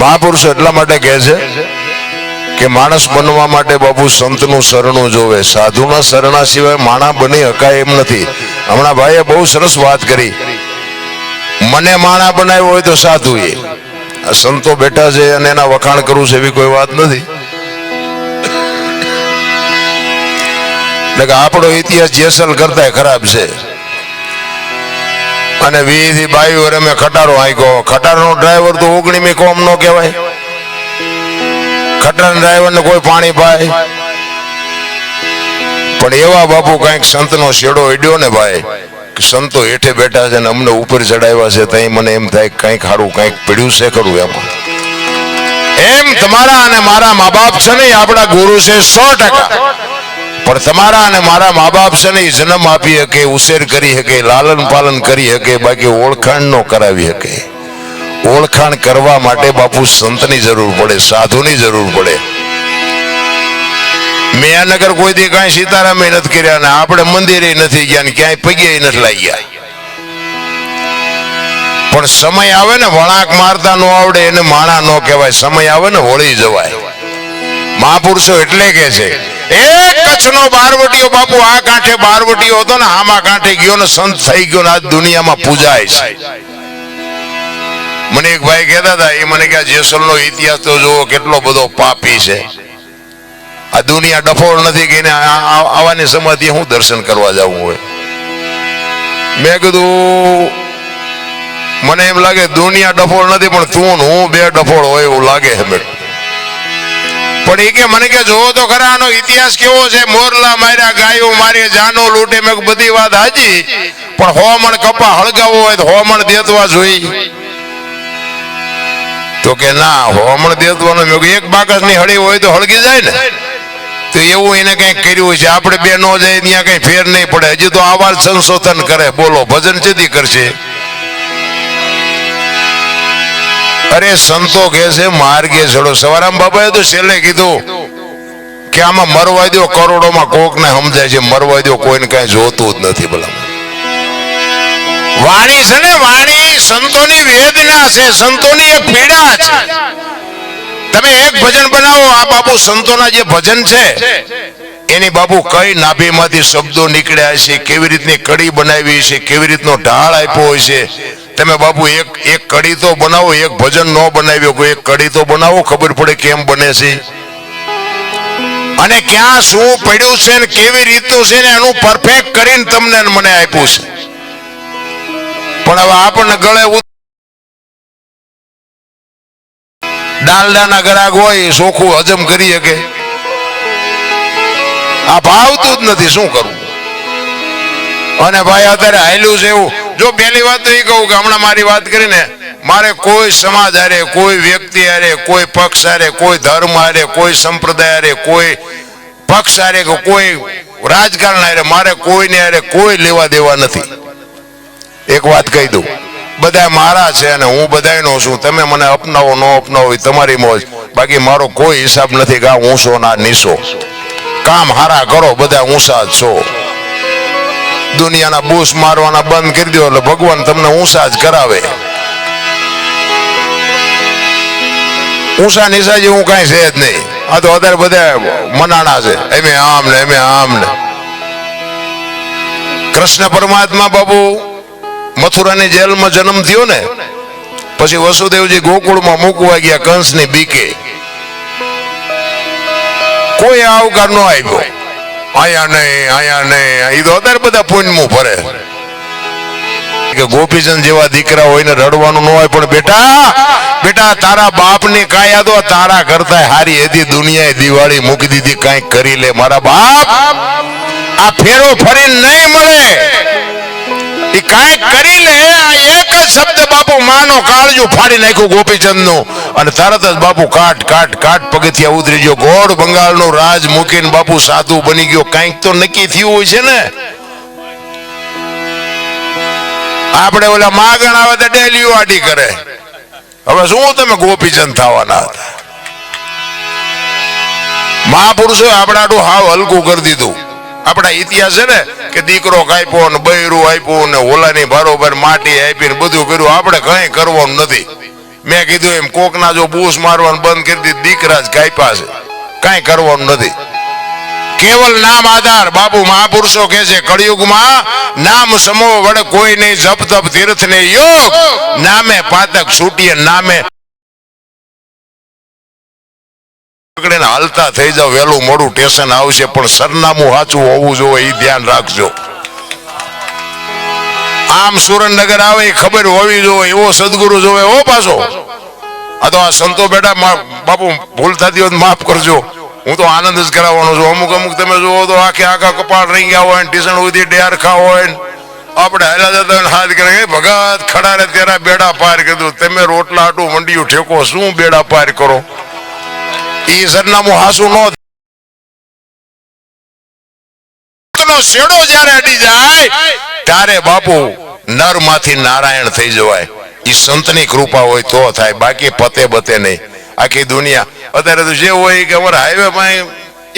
મહાપુરુષો એટલા માટે કહે છે કે માણસ બનવા માટે બાપુ સંતનું શરણું જોવે સાધુના શરણા સિવાય માણા બની હકાય એમ નથી. હમણાં ભાઈએ બહુ સરસ વાત કરી. મને માણા બનાવ્યો હોય તો સાધુ એ આ સંતો બેઠા છે અને એના વખાણ કરવું છે એવી કોઈ વાત નથી. એટલે કે આપણો ઇતિહાસ જેસલ કરતા ખરાબ છે. અને વી બાવી વરે મેં ખટારો હાંક્યો ખટારાનો ડ્રાઈવર તો ઓગણીમી કોમ નો કહેવાય. ખટારા ડ્રાઈવર ને કોઈ પાણી પાય. પણ એવા બાપુ કંઈક સંતનો શેડો હેડ્યો ને ભાઈ સંતો હેઠે બેઠા છે ને અમને ઉપર ચડાવ્યા છે, તઈ મને એમ થાય કંઈક સારું કંઈક પડ્યું છે ખરું એમ. એમ તમારા અને મારા મા બાપ છે ને આપણા ગુરુ છે સો ટકા. પણ તમારા અને મારા મા બાપ છે ને એ જન્મ આપી શકે, ઉછેર કરી શકે, લાલન પાલન કરી શકે, બાકી ઓળખાણ નો કરાવી શકે. ઓળખાણ કરવા માટે બાપુ સંતની જરૂર પડે, સાધુની જરૂર પડે. મેયાનગર કોઈ દી કાંઈ સીતારામે નથી કર્યા ને આપણે મંદિરે નથી ગયા ને ક્યાંય પગે નથી લાગ્યા. પણ સમય આવે ને વળાંક મારતા નો આવડે એને માણા નો કહેવાય, સમય આવે ને હોળી જવાય. મહાપુરુષો એટલે કે છે એક કચ્છનો બારવટીઓ બાપુ આ કાંઠે બારવટીઓ હતો ને આમાં કાંઠે ગયો ને સંત થઈ ગયો ને આ દુનિયામાં પૂજાય છે. મને એક ભાઈ કહેતા હતા, એ મને કે જેસલ જેસલનો ઇતિહાસ તો જુઓ કેટલો બધો પાપી છે. આ દુનિયા ડફોળ નથી કે એને આ- આ- આવાની સમાધિ હું દર્શન કરવા જવું હોય. મેં કીધું, મને એમ લાગે દુનિયા ડફોળ નથી, પણ તું હું બે ડફોળ હોય એવું લાગે બેટા પણ એ કે મને કે જોવો તો ખરા, આનો ઇતિહાસ કેવો છે? મોરલા માર્યા, ગાયો મારી, જાનો લૂંટે, મેં બધી વાત હાજી પણ હોમણ કપા હળગાવો હોય તો હોમણ દેતવા જોઈ. તો કે ના, હોમણ દેતવાનો મેં એક બાકસની હળી હોય તો હળગી જાય ને. તો એવું એને કંઈક કર્યું છે. આપણે બે નો જાય, ત્યાં કઈ ફેર નહીં પડે. હજી તો આવાજ સંશોધન કરે. બોલો, ભજન ચેદી કરશે. અરે સંતો કે છે માર્ગે ચડો સવારામ બાબાએ તો છેલ્લે કીધું કે આમાં મરવા દો કરોડોમાં કોક ને સમજાય છે, મરવા દો કોઈને કઈ જોતું જ નથી ભલા. વાણી છે ને, વાણી સંતોની વેદના છે, સંતોની એક પીડા છે. તમે એક ભજન બનાવો, આ બાપુ સંતોના જે ભજન છે, એની બાપુ કઈ નાભીમાંથી શબ્દો નીકળ્યા છે, કેવી રીતની કડી બનાવી છે, કેવી રીતનો ઢાળ આપ્યો હોય છે તમે બાપુ, એક એક કડી તો બનાવો, એક ભજન ન બનાવ્યો એક કડી તો બનાવો, ખબર પડે કેમ બને છે. અને ક્યાં શું પડ્યું છે ને કેવી રીતનું છે ને એનું પરફેક્ટ કરીને તમને મને આપ્યું છે. પણ હવે આપણને ગળે ડાલડાના ગરાગ હોય, ચોખ્ખું હજમ કરી શકે. આ ભાવતું જ નથી, શું કરવું અને ભાઈ, અત્યારે હાલ્યું છે એવું. જો પહેલી વાત તો એ કહું કે હમણાં મારી વાત કરીને મારે કોઈ સમાજ હારે, કોઈ વ્યક્તિ હારે, કોઈ પક્ષ હારે, કોઈ ધર્મ હારે, કોઈ સંપ્રદાય હારે, કોઈ પક્ષ હારે કે કોઈ રાજકારણ હારે, મારે કોઈને હારે કોઈ લેવા દેવા નથી. એક વાત કહી દઉં. બધા મારા છે અને હું બધાયનો છું. તમે મને અપનાવો, ન અપનાવો એ તમારી મોજ. બાકી મારો કોઈ હિસાબ નથી કે આ ઊંચો ના નીચો કામ હારા કરો બધા ઊંચા છો. દુનિયાના બૂસ મારવાના બંધ કરી દો એટલે ભગવાન તમને ઊંચા જ કરાવે. ઊંચા નીચા જેવું કાંઈ છે જ નહીં. આ તો અત્યારે બધા મનાણા છે. એમે આમ ને, એમે આમ ને. કૃષ્ણ પરમાત્મા બાબુ મથુરાની જેલમાં જન્મ થયો ને, પછી વસુદેવજી ગોકુળમાં મૂકવા ગયા કંસની બીકે. કોઈ આવકાર નો આપ્યો. આયા નહીં આયા નહીં. એ તો અત્યારે બધા પૂનમું ફરે કે ગોપીચંદ જેવા દીકરા હોય ને રડવાનું ન હોય પણ બેટા બેટા, તારા બાપની કાયા તો તારા કરતા હારી એદી દુનિયાએ દિવાળી મૂકી દીધી કાંઈક કરી લે. મારા બાપ, આ ફેરો ફરી નહીં મળે. એ કાંઈક કરી લે, આ એક જ શબ્દ બાપુ માનો, કાળજું ફાડી નાખ્યું ગોપીચંદનું અને તરત જ બાપુ કાટ કાટ કાટ પગથિયા ઉતરી ગયો. ગોળ બંગાળનું રાજ મૂકીને બાપુ સાધુ બની ગયો. કાંઈક તો નક્કી થયું હોય છે ને? આપણે ઓલા માગણ આવે તો ડેલી વાડી કરે. હવે શું તમે ગોપીચંદ થવાના હતા? મહાપુરુષો આપણા હાવ હલકું કરી દીધું. આપણા ઇતિહાસ છે ને, કે દીકરો કાપ્યો ને બૈરું આપ્યું ને ઓલાની બરોબર માટી આપી ને બધું કર્યું. આપણે કઈ કરવાનું નથી. મેં કીધું એમ, કોકના જો બૂસ મારવાનું બંધ કરી દીધી દીકરા જ કાપ્યા છે. કઈ કરવાનું નથી. કેવલ નામ આધાર. બાપુ મહાપુરુષો કે છે, કળિયુગમાં નામ સમો વડે કોઈ નહીં જપ તપ તીર્થ ને યોગ. નામે પાતક છૂટીએ, નામે પકડીને હાલતા થઈ જાવ વહેલું મોડું સ્ટેશન આવશે, પણ સરનામું સાચું હોવું જોઈએ એ ધ્યાન રાખજો. આમ સુરેન્દ્રનગર આવે ખબર હોવી જોઈએ, એવો સદગુરુ જોવે ઓ પાછો. આ તો આ સંતો બેટા બાપુ, ભૂલ થતી હોય માફ કરજો. હું તો આનંદ જ કરાવવાનો છું. અમુક અમુક તમે જુઓ તો આખે આખા કપાળ રહી ગયા હોય ને ટીસણ ઉધી ડેર ખા હોય. આપણે હેલા જતા ને હાથ કરે ભગત, ખડા રે તેરા બેડા પાર કીધું તમે રોટલા આટું મંડિયું ઠેકો, શું બેડા પાર કરો? ઈ સરનામું હાસુ નો શેડો જ્યારે અડી જાય, ત્યારે બાપુ નરમાંથી નારાયણ થઈ જવાય. ઈ સંતની કૃપા હોય તો થાય, બાકી પતે બતે નહીં. આખી દુનિયા. અત્યારે તો જે હોય કે અમારે હાઈવે માં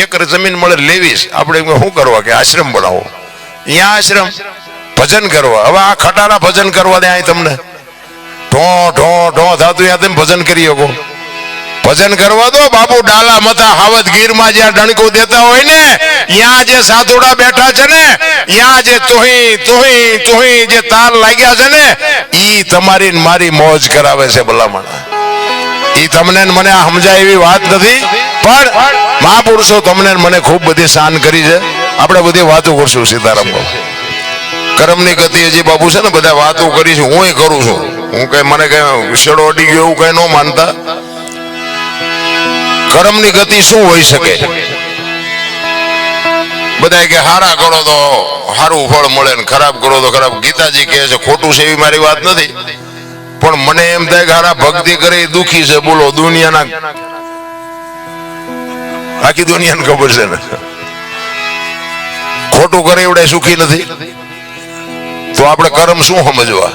એકર જમીન મળે લેવીશ. આપણે શું કરવા કે આશ્રમ બનાવો? અહીંયા આશ્રમ. ભજન કરવા. હવે આ ખટારા ભજન કરવા દે અહીં તમને. ઢો ઢો ઢો થતું ત્યાં તમે ભજન કરી શકો. ભજન કરવા દો, બાપુ ડાલા મથા હાવત ગીરમાં જ્યાં ડણકું દેતા હોય ને, ત્યાં જે સાધુડા બેઠા છે ને, ત્યાં જે તુહી તુહી તુહી જે તાર લાગ્યા છે ને, ઈ તમારી મારી મોજ કરાવે છે ભલામણ. ઈ તમને મને સમજાય એવી વાત નથી, પણ મહાપુરુષો તમને મને ખૂબ બધી શાન કરી છે. આપણે બધી વાતો કરશું સીતારામ કર્મની ગતિ હજી બાપુ છે ને, બધા વાતો કરી છે હું કરું છું. હું કઈ, મને કઈ શેડો અડી ગયો એવું કઈ ન માનતા. કર્મની ગતિ શું હોઈ શકે? બધા કે હારા કરો તો સારું ફળ મળે ને ખરાબ કરો તો ખરાબ. ગીતાજી કહે છે ખોટું છે એવી મારી વાત નથી. પણ મને એમ થાય કે હારા ભક્તિ કરે એ દુખી છે. બોલો દુનિયાના આખી દુનિયાને ખબર છે ને. ખોટું કરે એવડે સુખી નથી. તો આપણે કર્મ શું સમજવા?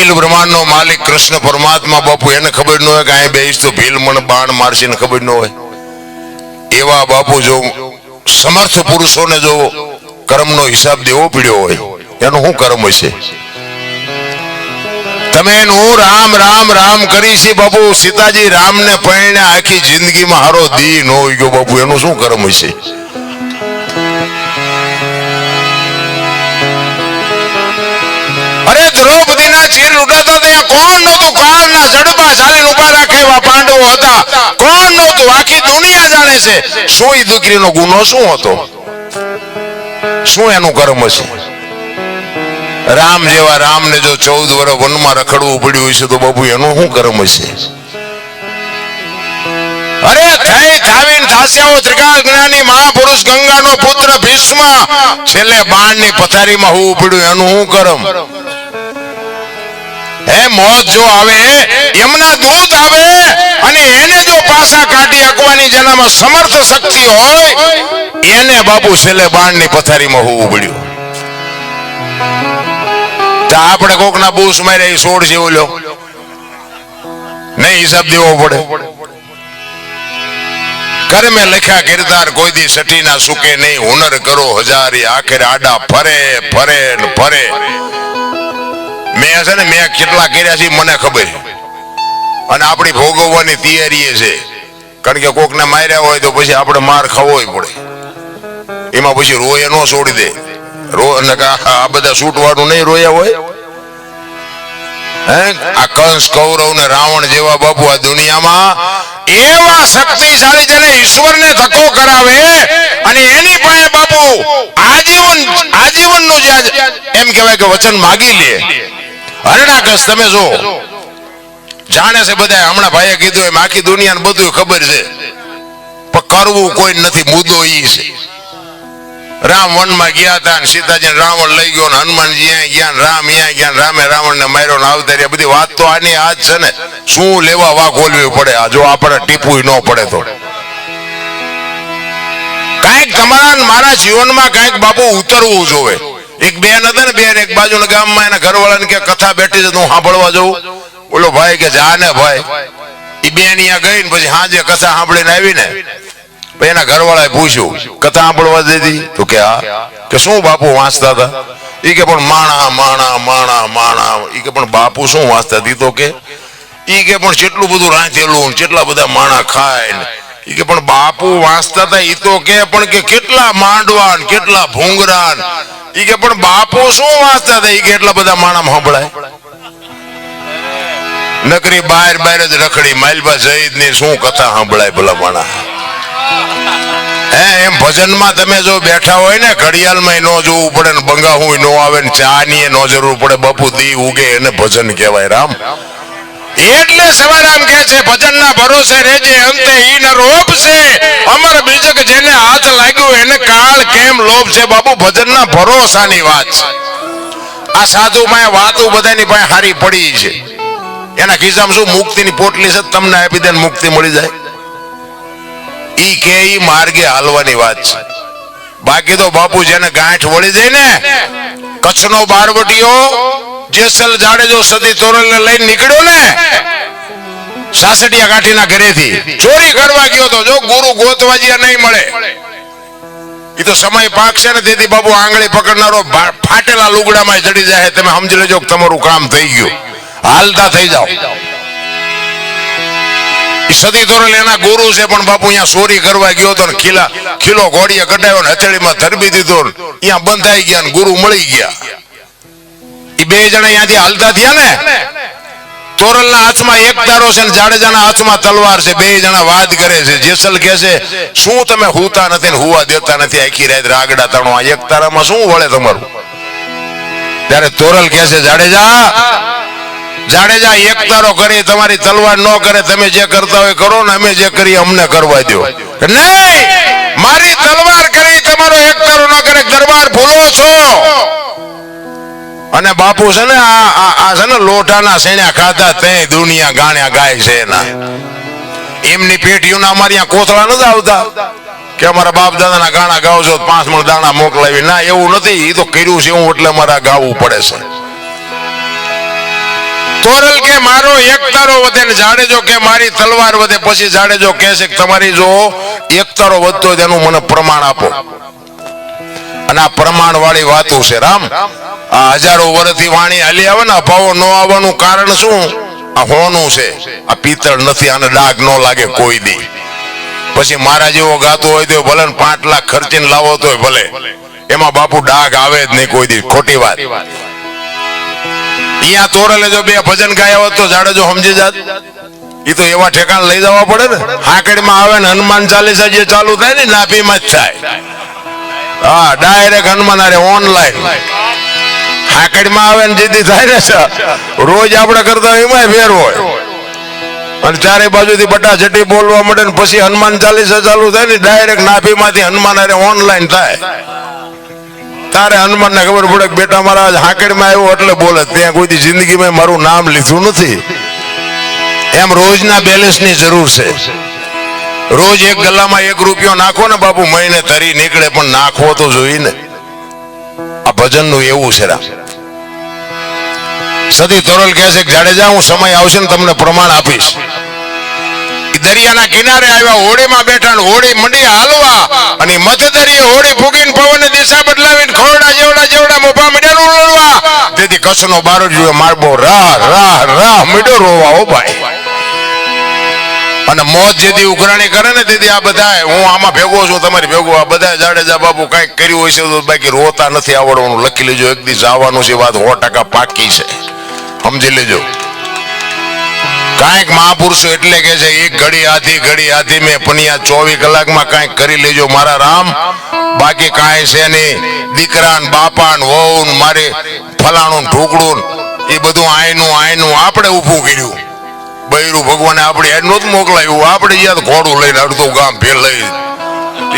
અખિલ બ્રહ્માંડ નો માલિક કૃષ્ણ પરમાત્મા બાપુ, એને ખબર ન હોય કે અહીં બેસ તો ભીલ મને બાણ મારશે ને ખબર ન હોય. એવા બાપુ જો સમર્થ પુરુષોને જો કર્મનો હિસાબ દેવો પડ્યો હોય, એનું શું કર્મ હશે? તમે હું રામ રામ રામ કરી છે બાપુ, સીતાજી રામ ને પરણે આખી જિંદગીમાં હારો દી ન હોય ગયો બાપુ, એનું શું કર્મ હશે? દ્રૌપદીના ચીર લૂંટાતા હતા કોણ નહોતું કાળના જડબા ચાલી ઊભા રાખે એવા પાંડવો હતા. કોણ નહોતું? આખી દુનિયા જાણે છે. શું એ દીકરીનો ગુનો શું હતો? શું એનું કર્મ છે? રામ જેવા રામને જો ચૌદ વર્ષ વનમાં રખડવું પડ્યું હશે તો બાપુ, એનું શું કર્મ હશે અરે થઈ થાવીન થાસ્યાઓ ત્રિકાળ જ્ઞાની મહાપુરુષ ગંગાનો પુત્ર ભીષ્મ. છેલ્લે બાણની પથારીમાં હોવું પડ્યું, એનું શું કર્મ? હે, મોત જો આવે, એમના દૂત આવે અને એને જો પાસા કાઢી હકવાની જેનામાં સમર્થ શક્તિ હોય, એને બાપુ છેલ્લે બાણની પથારીમાં હોવું પડ્યું. તો આપણે કોકના બૂસ માર્યા સોળ જેવો લો નહીં હિસાબ દેવો પડે. કર્મે લખ્યા કિરદાર કોઈ દી સટી ના સુકે નહીં. હુનર કરો હજારી. આખરે આડા ફરે ફરે ને ફરે. મેં છે ને, મેં કેટલા કર્યા છે મને ખબર અને આપણી ભોગવવાની તૈયારી છે. કારણ કે કોકને માર્યા હોય તો પછી આપણે માર ખાવો પડે. એમાં પછી રોય ન છોડી દે. રો અને આ બધા છૂટવાનું નહીં રોયા હોય. આ કંસ, કૌરવ ને રાવણ જેવા બાપુ આ દુનિયામાં એવા શક્તિશાળી જેને ઈશ્વરને ધક્કો કરાવે અને એની પાસે બાપુ આજીવન આજીવનનું એમ કહેવાય કે વચન માગી લે. હરણાકસ તમે જો જાણે છે બધા હમણાં ભાઈએ કીધું એમ આખી દુનિયાને બધું ખબર છે. પણ કરવું કોઈ નથી મુદ્દો ઈ છે. રામ વનમાં ગયા હતા સીતાજી રાવણ લઈ ગયો હનુમાનજી અહીંયા ગયા રામ અહીંયા ગયા રામે રાવણ ને માર્યો ને આવતા બધી વાત તો આની આ જ છે ને. શું લેવા વાક ઓલવી પડે? આ જો આપણે ટીપુય ન પડે તો. કાંઈક તમારા મારા જીવનમાં કાંઈક બાપુ ઉતરવું જોવે. એક બેન હતા ને, બેન એક બાજુના ગામમાં એના ઘરવાળાને કે કથા બેઠી છે હું સાંભળવા જઉં. બોલો ભાઈ કે જા ને ભાઈ. એ બેન અહીંયા ગઈ ને પછી હાજે કથા સાંભળીને આવી ને પછી એના ઘરવાળાએ પૂછ્યું, કથા સાંભળવા દીધી? તો કે, હા. કે શું બાપુ વાંચતા હતા? ઈ કે, પણ માણા માણા માણા માણા. ઈ કે, પણ બાપુ શું વાંચતા? હતી તો કે, ઈ કે, પણ જેટલું બધું રાંધેલું જેટલા બધા માણા ખાય ને કે પણ બાપુ વાંચતા હતા એ તો કે પણ કે કેટલા માંડવા કેટલા ભૂંગરા એ કે પણ બાપુ શું વાંચતા હતા એ કે એટલા બધા માણા સંભળાય. નકરી બહાર બહાર જ રખડી માલબા જઈદની શું કથા સાંભળાય ભલા માણા. હે, એમ ભજનમાં તમે જો બેઠા હોય ને ઘડિયાળમાં નો જોવું પડે ને બંગાહું નો આવે ને ચા ની નો જરૂર પડે, બપુ દી ઉગે એને ભજન કહેવાય, રામ. એટલે સવારામ કે છે, ભજનના ભરોસે રહેજે, અંતે ઈ ન રોપ છે અમર બીજક જેને હાથ લાગ્યું, એને કાળ કેમ લોભ છે બાપુ, ભજનના ભરોસાની વાત છે. આ સાધુ માય વાતો બધાની પાસે હારી પડી છે. એના ખિસ્સામાં શું મુક્તિની પોટલી છે? તમને આપી દે મુક્તિ મળી જાય. ઈ કે ઈ માર્ગે હાલવાની વાત છે. બાકી તો બાપુ જેને ગાંઠ વળી જાય ને, કચ્છનો બારવટીયો જેસલ જાડેજો સતી તોરલને લઈને નીકળ્યો ને સાસડિયા કાઠીના ઘરેથી. ચોરી કરવા ગયો તો જો ગુરુ ગોતવાજીયા નહીં મળે. એ તો સમય પાકશે ને તેથી બાબુ આંગળી પકડનારો ફાટેલા લુગડામાં ચડી જાય તમે સમજી લેજો તમારું કામ થઈ ગયું. હાલતા થઈ જાઓ. સદી તોરલ એના ગુરુ છે, પણ બાપુ અહીંયા ચોરી કરવા ગયો તો ખીલા ખીલો ઘોડીએ કઢાયો ને હથેળીમાં ધરબી દીધો અહીંયા બંધાઈ ગયા ને ગુરુ મળી ગયા. બે જણા અહીંયાથી હાલતા થયા ને? તોરલના હાથમાં એક તારો છે ને જાડેજાના હાથમાં તલવાર છે. બે જણા વાદ કરે છે. જેસલ કહે છે શું તમે હુતા નથી ને હુવા દેતા નથી? આખી રાત રાગડા તાણો. આ એક તારામાં શું વળે તમારું? ત્યારે તોરલ કહે છે જાડેજા જાડેજા એક તારો કરી તમારી તલવાર ન કરે. તમે જે કરતા હોય કરો ને અમે જે કરીએ અમને કરવા દો નહીં મારી તલવાર કરી તમારો એક તારો ન કરે. દરબાર ભૂલો છો. અને બાપુ છે ને, આ છે ને લોટાના સેણ્યા ખાધા તે દુનિયા ગાણ્યા ગાય છે એના. એમની પેટીઓના અમારી કોથળા નથી આવતા. કે અમારા બાપ દાદાના ગાણા ગાવ છો પાંચ મણ દાણા મોકલાવી. ના, એવું નથી. એ તો કર્યું છે હું, એટલે મારા ગાવું પડે છે. તોરલ કે મારો એક તારો વધે ને જાડેજો કે મારી તલવાર વધે, પછી જાડેજો કહે છે કે તમારી જો એક તારો વધતો તેનું મને પ્રમાણ આપો. અને આ પ્રમાણ વાળી વાતો છે રામ. આ હજારો વર્ષથી વાણી હાલી આવે ને અભાવો ન આવવાનું કારણ શું? આ હોનું છે. આ પિત્તળ નથી આને ડાઘ ન લાગે કોઈ દી. પછી મારા જેવો ગાતો હોય તો ભલે પાંચ લાખ ખર્ચીને લાવો તો ભલે. એમાં બાપુ ડાઘ આવે જ નહીં કોઈ દી. ખોટી વાત. અહીંયા તોરલે જો બે ભજન ગાયા હોત તો જાડેજો સમજી જાત. એ તો એવા ઠેકાણ લઈ જવા પડે ને. હાકડીમાં આવે ને હનુમાન ચાલીસા જે ચાલુ થાય ને નાભીમાં જ થાય. હા ડાયરેક્ટ હનુમાન અરે ઓનલાઈન હાકડીમાં આવે ને જીતી થાય ને રોજ આપણે કરતા એમાં ફેર હોય. અને ચારે બાજુથી બટા જટી બોલવા ને પછી હનુમાન ચાલીસા ચાલુ થાય ને ડાયરેક્ટ નાભીમાંથી હનુમાન અરે ઓનલાઈન થાય. તારે હનુમાન ને ખબર પડે કે બેટા મારા આજ હાકડીમાં આવ્યો એટલે બોલે, ત્યાં કોઈ જિંદગીમાં મારું નામ લીધું નથી. એમ રોજના બેલેન્સની જરૂર છે. રોજ એક ગલ્લામાં એક રૂપિયો નાખો ને બાપુ, મહિને તરી નીકળે, પણ નાખવો તો જોઈએ ને. આ ભજનનું એવું છે સદી તોરલ કહે છે જાડેજા હું સમય આવશે ને તમને પ્રમાણ આપીશ. દરિયાના કિનારે આવ્યા, હોડીમાં બેઠા ને હોડી મંડી હાલવા અને મધ્ય દરિયે હોડી ફૂગીને પવન દિશા બદલાવીને ખોરડા જેવડા જેવડા મોભા મીડિયા ઉલળવા તેથી કચ્છનો બારો જોયો મારબો રાહ રાહ રાહ મીડો રોવા, ઓ ભાઈ. અને મોત જેથી ઉઘરાણી કરે ને તેથી આ બધા હું આમાં ભેગો છું, તમારી ભેગો, આ બધા જાડેજા બાપુ કંઈક કર્યું હોય છે તો બાકી રોતા નથી આવડવાનું. લખી લેજો, એક દિવસ આવવાનું છે, વાત સો ટકા પાકી છે. સમજી લેજો. કાંઈક મહાપુરુષો એટલે કે છે, એક ઘડી, આધી ઘડી, આધી મેં પનિયા ચોવીસ કલાકમાં કાંઈક કરી લેજો, મારા રામ. બાકી કાંઈ છે નહીં. દીકરા બાપાન બાપા ને વહુ મારે ફલાણું ઢોકડું એ બધું આયનું આયનું આપણે ઊભું કર્યું. બૈરું ભગવાને આપણે એ નહોતું મોકલાયું. આપણે યાદ ઘોડું લઈને અડધું ગામ ફેર લઈ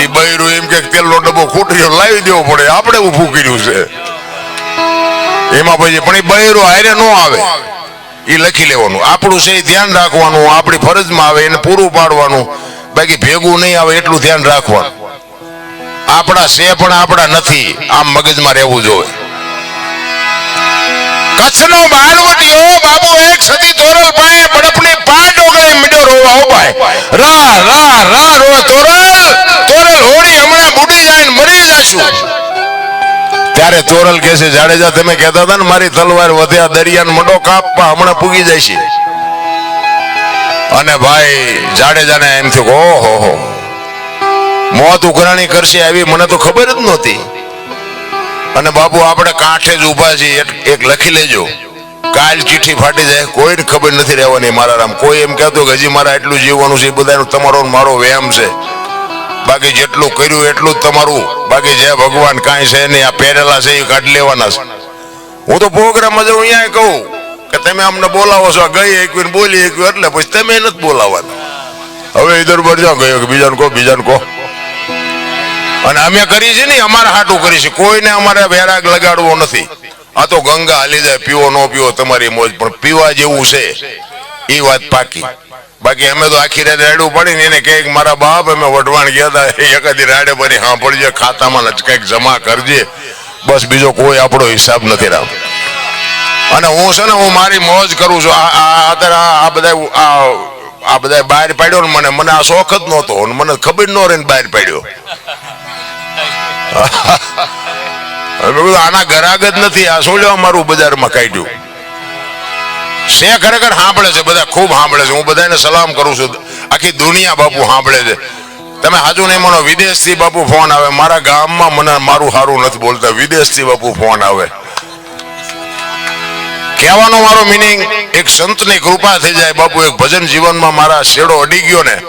એ બૈરું એમ કે તેલનો ડબ્બો ખૂટ્યો લાવી દેવો પડે. આપણે ઊભું કર્યું છે. એમાં પછી, પણ એ બૈરું હારે ન આવે. એ લખી લેવાનું. આપણું છે ધ્યાન રાખવાનું. આપણી ફરજમાં આવે, એને પૂરું પાડવાનું. બાકી ભેગું નહીં આવે એટલું ધ્યાન રાખવાનું. આપણા છે પણ આપણા નથી. આમ મગજમાં રહેવું જોઈએ. કચ્છનો બારવટીયો બાબુ એક સદી તોરલ પાએ બડપની પાટ ઓગળી મીડો રોવા ઉપાય. રા રા રા રો તોરલ તોરલ હોડી હમણાં બુડી જાય ને મરી જાશું. ત્યારે તોરલ કે છે, જાડેજા, તમે કહેતા હતા ને મારી તલવાર વધ્યા, દરિયાનો મંડો કાપવા હમણાં પૂગી જાય છે અને ભાઈ, જાડેજાને એમ થયું ઓહો, હો. મોત ઉઘરાણી કરશે આવી મને તો ખબર જ નહોતી. અને બાપુ, આપણે કાંઠે જ ઊભા છીએ. એક- લખી લેજો. કાલ ચીઠી ફાટી જાય. કોઈને ખબર નથી રહેવાની મારા રામ. કોઈ એમ કહેતો કે હજી મારા એટલું જીવવાનું છે, એ બધાનો તમારો મારો વ્યાયામ છે. બાકી જેટલું કર્યું, એટલું જ તમારું. બાકી જે ભગવાન કાંઈ છે નહીં, આ પહેરેલા છે, એ કાઢી લેવાના છે. હું તો પ્રોગ્રામમાં જાઉં અહીંયા કહું કે તમે અમને બોલાવો છો. ગઈ એક વાર બોલી એક એટલે પછી તમે નથી બોલાવવાના. હવે ઇધર પર જાઓ ગયો બીજાને કહો બીજાને કહો. અને અમે કરી છે ને, અમારે હાટું કરી છે કોઈને અમારે વેરાગ લગાડવો નથી. આ તો ગંગા હાલી જાય, પીવો ન પીવો તમારી મોજ, પણ પીવા જેવું છે એ વાત પાકી. બાકી અમે તો આખી રાત રાડું પડી ને એને કે મારા બાપ, અમે વઢવાણ ગયા હતા એકાદી રાડે ભરી સાંભળજે, ખાતામાં કંઈક જમા કરજે. બસ બીજો કોઈ આપણો હિસાબ નથી રાખ અને હું છે ને, હું મારી મોજ કરું છું. અત્યારે આ- બધા આ બધા બહાર પાડ્યો ને મને. મને આ શોખ જ નહોતો મને ખબર ન રહી બહાર પાડ્યો. આના ગરાગ જ નથી. આ શું લેવા મારું બજારમાં કાઢ્યું? છે ખરેખર સાંભળે છે, બધા ખૂબ સાંભળે છે. હું બધાને સલામ કરું છું. આખી દુનિયા બાપુ સાંભળે છે. તમે હાજુ નહીં માનો, વિદેશથી બાપુ ફોન આવે. મારા ગામમાં મને મારું સારું નથી બોલતા. વિદેશથી બાપુ ફોન આવે. કહેવાનો મારો મિનિંગ એક સંતની કૃપા થઈ જાય. બાપુ, એક ભજન જીવનમાં મારા શેડો અડી ગયો ને.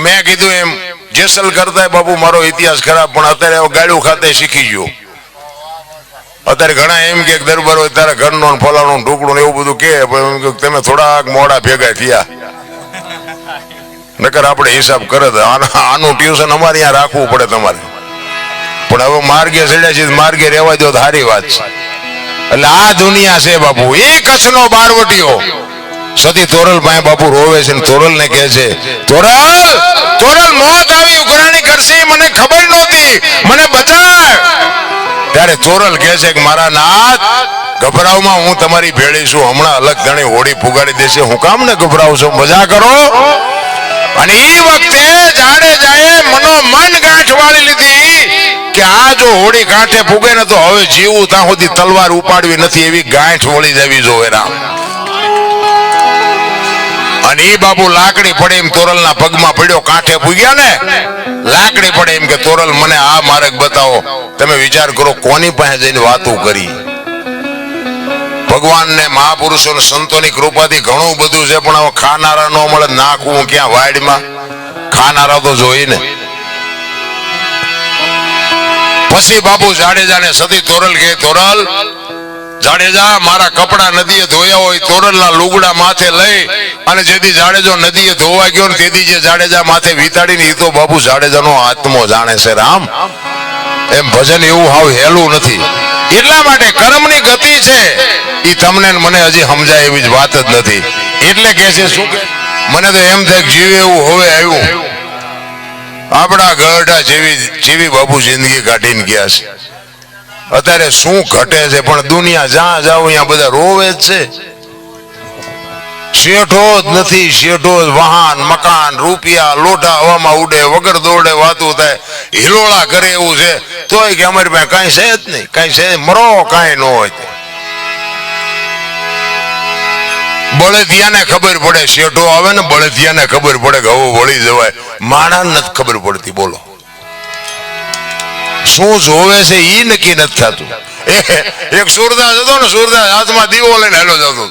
મેં કીધું એમ જેસલ કરતા બાપુ, મારો ઇતિહાસ ખરાબ, પણ અત્યારે ગાડું ખાતે શીખી ગયો. અત્યારે ઘણા એમ કે દરબાર હોય તારા ઘરનો ફલાણું ને એવું બધું કે, પણ તમે થોડાક મોડા ભેગા થયા. નકર આપણે હિસાબ કરે આનું ટ્યુશન અમારે ત્યાં રાખવું પડે તમારે. પણ હવે માર્ગે ચડ્યા છે માર્ગે રહેવા દો સારી વાત છે. એટલે આ દુનિયા છે બાપુ. એ કચ્છનો બારવટીયો. સતી તોરલ પાસે બાપુ રોવે છે તોરલ ને કહે છે, તોરલ તોરલ મોત આવી, ઉઘરાણી કરશે, મને ખબર નહોતી. મને બચાવ ત્યારે તોરલ કહે છે કે, મારા નાથ, ગભરાવમાં હું તમારી ભેળી છું. હમણાં અલગ ધણી હોડી પુગાડી દેશે. હું કામ ને ગભરાવ છું? મજા કરો. અને એ વખતે જાડેજાએ મનો મન ગાંઠ વાળી લીધી કે આ જો હોડી કાંઠે ફૂગે ને તો હવે જીવું ત્યાં સુધી તલવાર ઉપાડવી નથી એવી ગાંઠ વળી જવી જોવે રામ. અને એ બાબુ લાકડી પડે એમ તોરલના પગમાં પડ્યો, કાંઠે પૂગ્યા ને? લાકડી પડે એમ કે, તોરલ, મને આ માર્ગ બતાવો. તમે વિચાર કરો, કોની પાસે જઈને વાતો કરી? ભગવાન ને મહાપુરુષો ને સંતોની કૃપાથી ઘણું બધું છે, પણ હવે ખાનારા નો મળે, નાખવું ક્યાં વાડમાં? ખાનારા તો જોઈ ને. પછી બાપુ જાડેજાને સતી તોરલ કે, તોરલ જાડેજા, મારા કપડા નદીએ ધોયા હોય, તોરલના લુગડા માથે લઈ અને જેથી જાડેજો નદીએ ધોવા ગયો ને તેથી જે જાડેજા માથે વિતાડીને એ તો બાપુ જાડેજાનો આત્મો જાણે છે રામ. એમ ભજન એવું હાવ હેલું નથી. એટલા માટે કર્મની ગતિ છે. એ તમને મને હજી સમજાય એવી જ વાત જ નથી. એટલે કે છે શું કે? મને તો એમ થાય જીવે એવું હવે આવ્યું. આપણા ગઢા જેવી જેવી બાપુ જિંદગી કાઢીને ગયા છે. અત્યારે શું ઘટે છે? પણ દુનિયા જ્યાં જાવ ત્યાં બધા રોવે જ છે. શેઠો જ નથી, શેઠો જ વાહન, મકાન, રૂપિયા લોટા હવામાં ઉડે, વગર દોડે વાતું થાય. હિલોળા કરે એવું છે. તોય કે અમારી પાસે કાંઈ છે જ નહીં. કાંઈ છે મરો, કાંઈ ન હોય. બળદિયાને ખબર પડે, શેઠો આવે ને, બળદિયાને ખબર પડે કે હવે વળી જવાય. માણા નથી ખબર પડતી. બોલો. શું જોવે છે એ નક્કી નથી થતું. એ- એક સુરદાસ હતો ને, સુરદાસ હાથમાં દીવો લઈને હેલો જતો.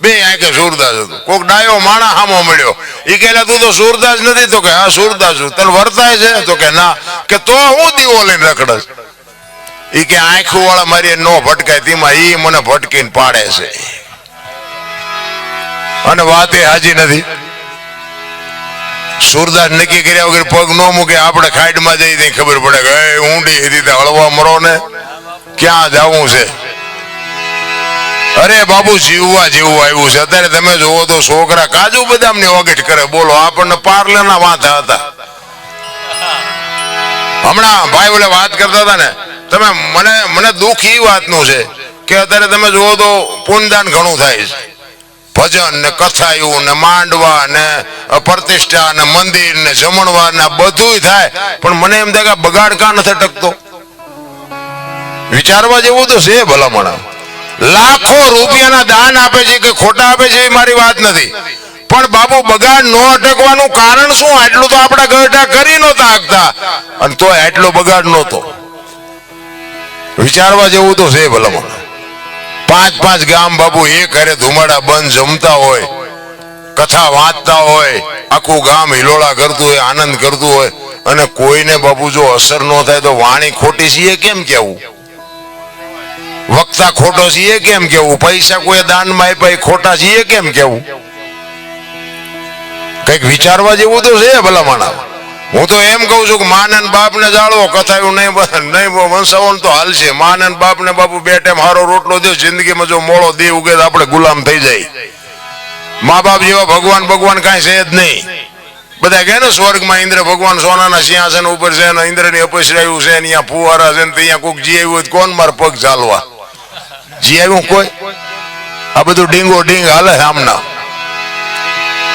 બે આંખે સુરદાસ હતો. કોક ડાયો માણા હામો મળ્યો. ઈ કહેલા, તું તો સુરદાસ નથી. તો કે, હા, સુરદાસ છું. તને વર્તાય છે? તો કે, ના. કે, તો હું દીવો લઈને રખડસ ઈ કે આંખું વાળા મારી નો ભટકાય. તેમાં એ મને ભટકીને પાડે છે. અને વાત એ હાજી નથી. સુરદાસ નક્કી કર્યા વગર પગ ન મૂકે, આપણે ખાઈડમાં જઈ ખબર પડે કે, એ ઊંડી રીતે હળવા મરો ને, ક્યાં જવું છે? અરે બાબુ જીવવા જેવું આવ્યું છે. અત્યારે તમે જોવો તો છોકરા કાજુ બદામની ઓગેટ કરે. બોલો, આપણને પાર્લરના વાંધા હતા. હમણાં ભાઈ ઓલે વાત કરતા હતા ને, તમે મને મને દુઃખ એ વાતનું છે કે અત્યારે તમે જુઓ તો પૂનદાન ઘણું થાય છે. ભજન ને કથાયું ને માંડવા ને પ્રતિષ્ઠા ને મંદિર ને જમણવા ને બધું થાય. પણ મને એમ થાય કે બગાડ કા નથી ટકતો વિચારવા જેવું તો છે ભલામણ. લાખો રૂપિયાના દાન આપે છે કે ખોટા આપે છે એ મારી વાત નથી. પણ બાપુ, બગાડ ન અટકવાનું કારણ શું? આટલું તો આપણા ગરઢા કરી નહોતા આગતા અને તોય આટલો બગાડ નહોતો. વિચારવા જેવું તો છે ભલામણ. પાંચ પાંચ ગામ બાબુ એ ઘરે ધુમાડા બંધ જમતા હોય, કથા વાંચતા હોય, આખું ગામ હિલોળા કરતું હોય, આનંદ કરતું હોય. અને કોઈને બાબુ જો અસર ન થાય તો વાણી ખોટી છે એ કેમ કેવું? વક્તા ખોટો છે એ કેમ કેવું? પૈસા કોઈ દાનમાં આપ્યા એ ખોટા છે એ કેમ કેવું? કંઈક વિચારવા જેવું તો છે ભલા માણા હું તો એમ કહું છું કે માન અને બાપ ને જાળવો, કથાયું નહીં નહીં વંશાવો તો હાલશે માન અને બાપ ને બાપુ બે ટાઈમ હારો રોટલો દે જિંદગીમાં જો મોળો દે ઉગે તો આપણે ગુલામ થઈ જાય. મા બાપ જેવા ભગવાન ભગવાન કાંઈ છે જ નહીં. બધા કહે ને સ્વર્ગમાં ઇન્દ્ર ભગવાન સોનાના સિંહાસન ઉપર છે ને ઇન્દ્રની અપસરાયું છે ને અહીંયા ફુવારા છે ને ત્યાં કોઈક જી આવ્યું હોય કોણ માર પગ ચાલવા જી આવ્યું કોઈ? આ બધું ડીંગો ડીંગ હાલે છે આમના.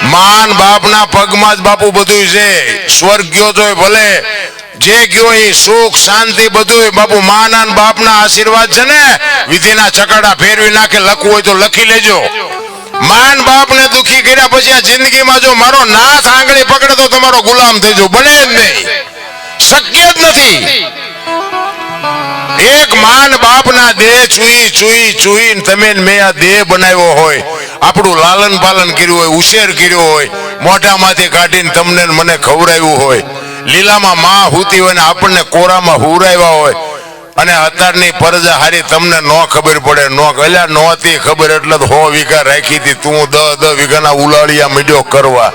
માન બાપના પગમાં જ બાપુ બધું છે. સ્વર્ગ ગયો તો ભલે. જે ગયો એ સુખ, શાંતિ બધું બાપુ માના ને બાપના આશીર્વાદ છે ને, વિધિના ચકડા ફેરવી નાખે, લખવું હોય તો લખી લેજો. માન બાપ ને દુખી કર્યા પછી આ જિંદગીમાં જો મારો નાથ આંગળી પકડે તો તમારો ગુલામ થઈ જવું બને જ નહીં. શક્ય જ નથી. એક માન બાપના દેહ ચૂઈ ચૂઈ ચૂઈ તમે મેં આ દેહ બનાવ્યો હોય. આપણું લાલન પાલન કર્યું હોય, ઉછેર કર્યો હોય, મોઢામાંથી કાઢીને તમને મને ખવડાવ્યું હોય. લીલામાં માં હુતી હોય ને આપણને કોરામાં હુરાવ્યા હોય. અને અત્યારની પરજા હારી તમને ન ખબર પડે. નો અલ્યા નહોતી ખબર એટલે હો વીઘા રાખી હતી. તું દ દ વીઘાના ઉલાળિયા મીડ્યો કરવા.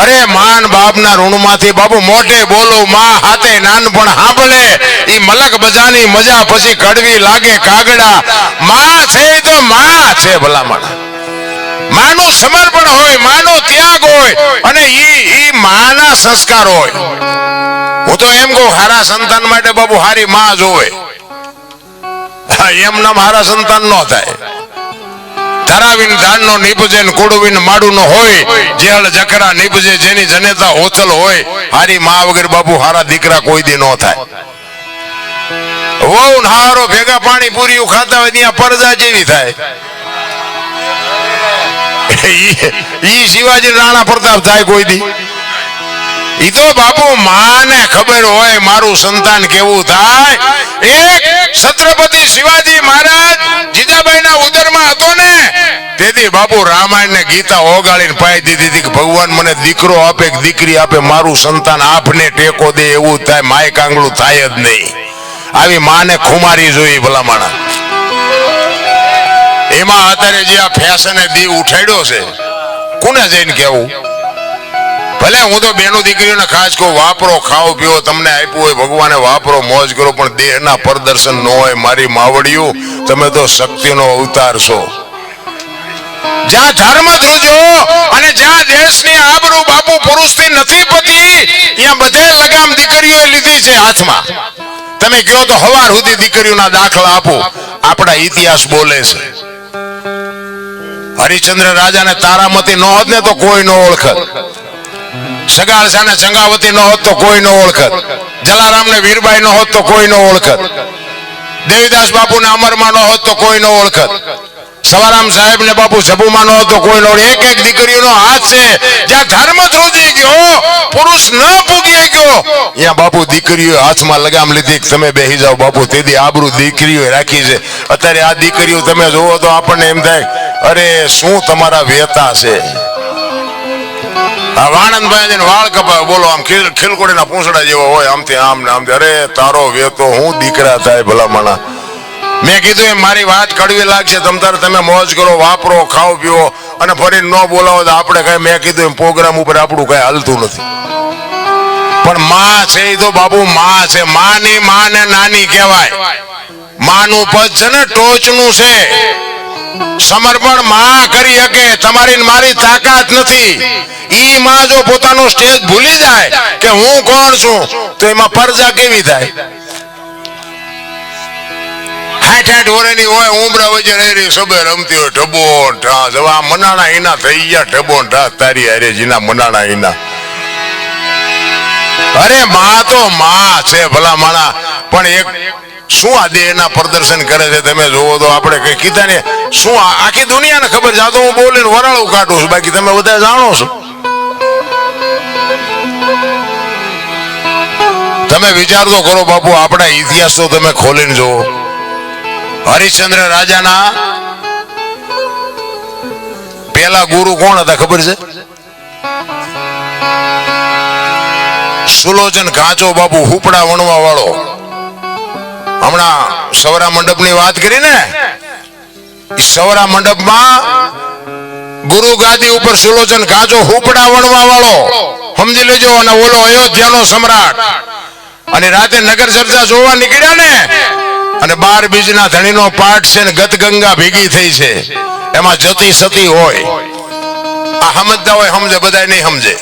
અરે માન બાપના ઋણમાંથી બાપુ મોટે બોલો માં હાથે નાનપણ હાંભળે ઈ મલક બજાની મજા પછી કડવી લાગે કાગડા. માં છે તો માં છે ભલામણ. માનું સમર્પણ હોય માનો ત્યાગ હોય અને ઈ ઈ માના સંસ્કાર હોય. હું તો એમ કહું હારા સંતાન માટે બાબુ હારી માં જોવે. હા, એમ નામ હારા સંતાન ન થાય. ધરાવીન ધાનનો નીપજે ને કોડવીન માડુનો હોય જેળ જકરા નીપજે જેની જનેતા ઓચલ હોય, હારી મા વગર બાપુ, હારા દીકરા કોઈ દી નો થાય. વહુ ને હારો ભેગા પાણી પૂરી ખાતા હોય ત્યાં પરજા જેવી થાય. ઈ- શિવાજી રાણા પ્રતાપ થાય કોઈ દી. ઈ તો બાપુ માને ખબર હોય, મારું સંતાન કેવું થાય? એક છત્રપતિ શિવાજી મહારાજ જીજાબાઈના ઉદરમાં હતો ને તેથી બાપુ રામાયણ ને ગીતા ઓગાળીને પાઈ દીધી હતી કે ભગવાન મને દીકરો આપે કે દીકરી આપે, મારું સંતાન આપને ટેકો દે એવું થાય, માય કાંગળું થાય જ નહીં. આવી માને ખુમારી જોઈ ભલામણા. એમાં અત્યારે જે આ ફેશને દી ઉઠાડ્યો છે, કોને જઈને કેવું ભલે હું તો બેનો દીકરીઓને ખાસ કહું, વાપરો, ખાઓ, પીઓ, તમને આપ્યું હોય, ભગવાને વાપરો, મોજ કરો, પણ દેહના પ્રદર્શન ન હોય, મારી માવડિયું, તમે તો શક્તિનો અવતાર છો. જ્યાં ધર્મ ધ્રુજો અને જ્યાં દેશની આબરૂ બાપુ પુરુષથી નથી પતી, ત્યાં બધે લગામ દીકરીઓ લીધી છે હાથમાં. તમે કહો તો હવાર સુધી દીકરીઓના દાખલા આપો. આપણા ઇતિહાસ બોલે છે. હરિચંદ્ર રાજાને તારામતી ન હોત ને તો કોઈ ન ઓળખત. સગાળ ને ચંગાવતી ન હોત તો કોઈ ન ઓળખત. જલારામ ને વીરબાઈ ન હોત તો કોઈ ન ઓળખત. દેવીદાસ બાપુ ને અમરમાં ન હોત તો કોઈ ન ઓળખત. સવારામ સાહેબ ને બાપુ સભુમાં ન કોઈનો એક એક દીકરીઓનો હાથ છે. જ્યાં ધર્મ ધ્રુજી ગયો, પુરુષ ન પૂગી ગયો ત્યાં બાપુ દીકરીઓ હાથમાં લગામ લીધી તમે બેહી જાઓ બાપુ, તેથી આબરૂ દીકરીઓ રાખી છે. અત્યારે આ દીકરીઓ તમે જોવો તો આપણને એમ થાય, અરે, શું તમારા વેતા છે? વાણંદભાઈ વાળ કપા બોલો, આમ ખીલ ખીલકોડીના પૂંછડા જેવો હોય, આમથી આમ ને આમ અરે, તારો વેતો હું દીકરા થાય ભલામણા. મેં કીધું એમ, મારી વાત કડવી લાગશે, તમ તારે તમે મોજ કરો, વાપરો, ખાઓ, પીઓ, અને ફરી ન બોલાવો તો આપણે કઈ, મેં કીધું એમ પ્રોગ્રામ ઉપર આપણું કઈ હાલતું નથી. પણ માં છે એ તો બાબુ, માં છે. માની માં ને નાની કહેવાય. માનું પદ છે ને, ટોચનું છે. સમર્પણમાં કરી શકે તમારી મારી તાકાત નથી. ઈ માં જો પોતાનો સ્ટેજ ભૂલી જાય કે હું કોણ છું, તો એમાં પરજા કેવી થાય? હાઠ હાઠ વર્ષની હોય, ઉમરા વચ્ચે રહી સબે રમતી હોય ઢબો ઢાસ. હવે આ મનાણા ઈના થઈ ગયા ઢબો ઢાસ તારી હારે જીના મનાણા ઈના. અરે માં તો માં છે ભલા માણા, પણ એક શું આ દેહના પ્રદર્શન કરે છે તમે જોવો તો આપણે કઈ કીધા ને, શું આખી દુનિયાને ખબર છે? આ તો હું બોલીને વરાળું કાઢું છું, બાકી તમે બધા જાણો છો. તમે વિચાર તો કરો બાપુ, આપણા ઇતિહાસ તો તમે ખોલીને જુઓ. હરિશ્ચંદ્ર રાજાના પેલા ગુરુ કોણ હતા ખબર છે? સુલોચન કાચો બાપુ હુપડા વણવા વાળો. હમણાં સવરા મંડપની વાત કરી ને? સૌરા મંડપ મંડપમાં ગુરુ ગાદી ઉપર સુલોચન કાચો હુપડા વણવા વાળો. સમજી લેજો અને ઓલો અયોધ્યાનો સમ્રાટ. અને રાતે નગર ચર્ચા જોવા નીકળ્યા ને? અને બાર બીજના ધણીનો પાઠ છે ને ગત ગંગા ભેગી થઈ છે. એમાં જતી સતી હોય. આ સમજતા હોય, સમજે બધા નહીં સમજે.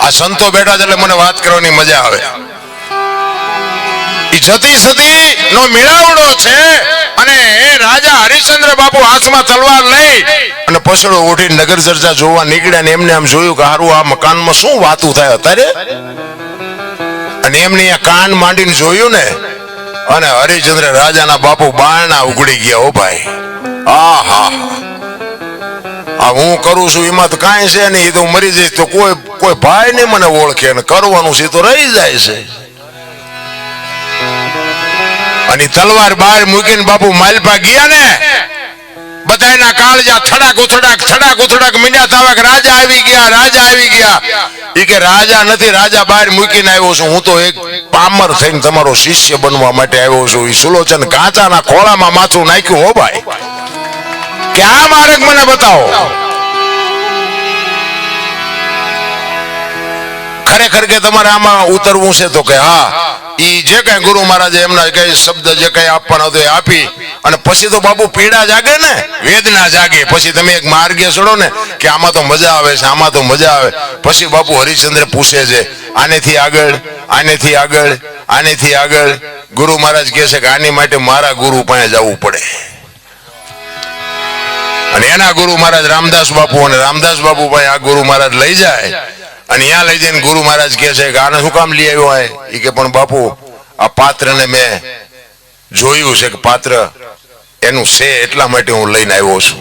આ સંતો બેઠા એટલે મને વાત કરવાની મજા આવે. જતી સતી નો મેળાવડો છે અને એ રાજા હરિશ્ચંદ્ર બાપુ હાથમાં તલવાર લઈ અને પછડો ઉઠી નગર ચર્ચા જોવા નીકળ્યા ને એમને આમ જોયું કે હારું આ મકાનમાં શું વાતું થાય અત્યારે? અને એમને કાન માંડીને જોયું ને અને હરિચંદ્ર રાજાના બાપુ બારણા ઉગડી ગયા ભાઈ. આહા. આ હું કરું છું એમાં તો કાંઈ છે નહીં. તો મરી જઈશ તો કોઈ કોઈ ભાઈ ને મને ઓળખે ને કરવાનું છે તો રહી જાય છે. અને તલવાર બહાર મૂકીને બાપુ માલપા ગયા ને, બધાયના કાળજા થડાક ઉથડાક થડાક ઉથડાક મીંડ્યા તાવાક રાજા આવી ગયા, રાજા આવી ગયા. કે રાજા નથી, રાજા બહાર મૂકીને આવ્યો છું. હું તો એક પામર થઈને તમારો શિષ્ય બનવા માટે આવ્યો છું. એ સુલોચન કાચાના ખોળામાં માથું નાખ્યું, હો ભાઈ. કે આ માર્ગ મને બતાવો. ખરેખર કે તમારે આમાં ઉતરવું છે તો કે હા. ઈ જે કઈ ગુરુ મહારાજે એમના કઈ શબ્દ જે કઈ આપવાનો હતો એ આપી. અને પછી તો બાપુ પીડા જાગે ને, વેદના જાગે. પછી તમે એક માર્ગે ચડો ને, કે આમાં તો મજા આવે છે, આમાં તો મજા આવે. પછી બાપુ હરિચંદ્ર પૂછે છે, આનેથી આગળ આનેથી આગળ આનેથી આગળ? ગુરુ મહારાજ કહે છે કે, આની માટે મારા ગુરુ પાસે જવું પડે. અને એના ગુરુ મહારાજ રામદાસ બાપુ અને રામદાસ બાપુ પાસે આ ગુરુ મહારાજ લઈ જાય. અને ત્યાં લઈ જઈને ગુરુ મહારાજ કે છે કે આને શું કામ લઈ આવ્યો હોય એ કે, પણ બાપુ, આ પાત્રને મેં જોયું છે કે પાત્ર એનું છે એટલા માટે હું લઈને આવ્યો છું.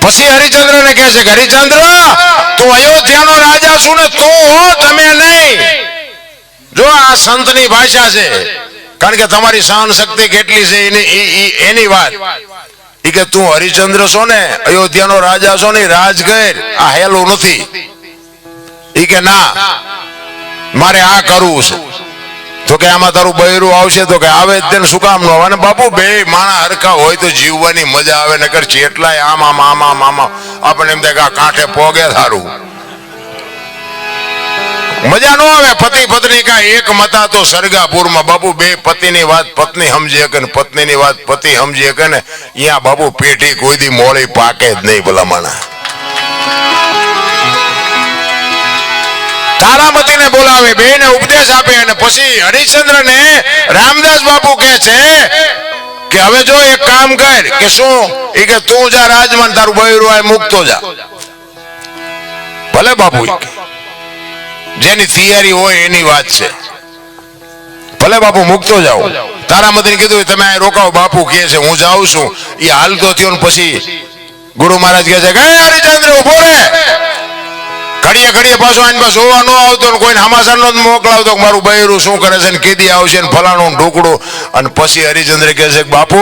પછી હરિચંદ્ર ને કહે છે હરિચંદ્ર, તું અયોધ્યાનો રાજા છું ને તું તમે નહીં. જો આ સંતની ભાષા છે, કારણ કે તમારી સહન શક્તિ કેટલી છે એની એની વાત. એ કે, તું હરિચંદ્ર છો ને, અયોધ્યાનો રાજા છો ને રાજગર. આ હેલું નથી. કે ના, મારે આ કરવું છે. તો કે આમાં તારું બૈરું આવશે તો કે આવે જ તેને શું કામ ન આવે? બાપુ, બે માણા હરખા હોય તો જીવવાની મજા આવે, નકર ચેટલાય આમ આમ આમ. આપણને એમ થાય કાંઠે પોગે સારું મજા ન આવે, પતિ પત્ની કા એક મતા તો સરગાપુરમાં બાપુ, બે પતિની વાત પત્ની સમજી કે ને, પત્નીની વાત પતિ સમજી કે ને અહીંયા બાપુ પેઢી કોઈ દી મોળી પાકે જ નહીં ભલામણા તારામતીને બોલાવે, બેને ઉપદેશ આપે અને પછી હરિશ્ચંદ્રને રામદાસ બાપુ કહે છે કે હવે જો એક કામ કર કે શું? એ કે તું જા રાજમાં તારું બૈરું આ મૂકતો જા. ભલે બાપુ જેની તૈયારી હોય એની વાત છે. ભલે બાપુ મૂકતો જાઓ. તારામતીને કીધું તમે અહીં રોકાવો બાપુ કહે છે, હું જાઉં છું. એ હાલતો થયો ને પછી ગુરુ મહારાજ કહે છે કે હરિચંદ્ર ઊભો રે. ઘડીએ ઘડીએ પાછો આની પાસે જોવા ન આવતો ને કોઈને હમાસર નો મોકલાવતો મારું બૈરું શું કરે છે ને કીધી આવશે ને ફલાણું ઢોકડું અને પછી હરિચંદ્ર કહે છે કે બાપુ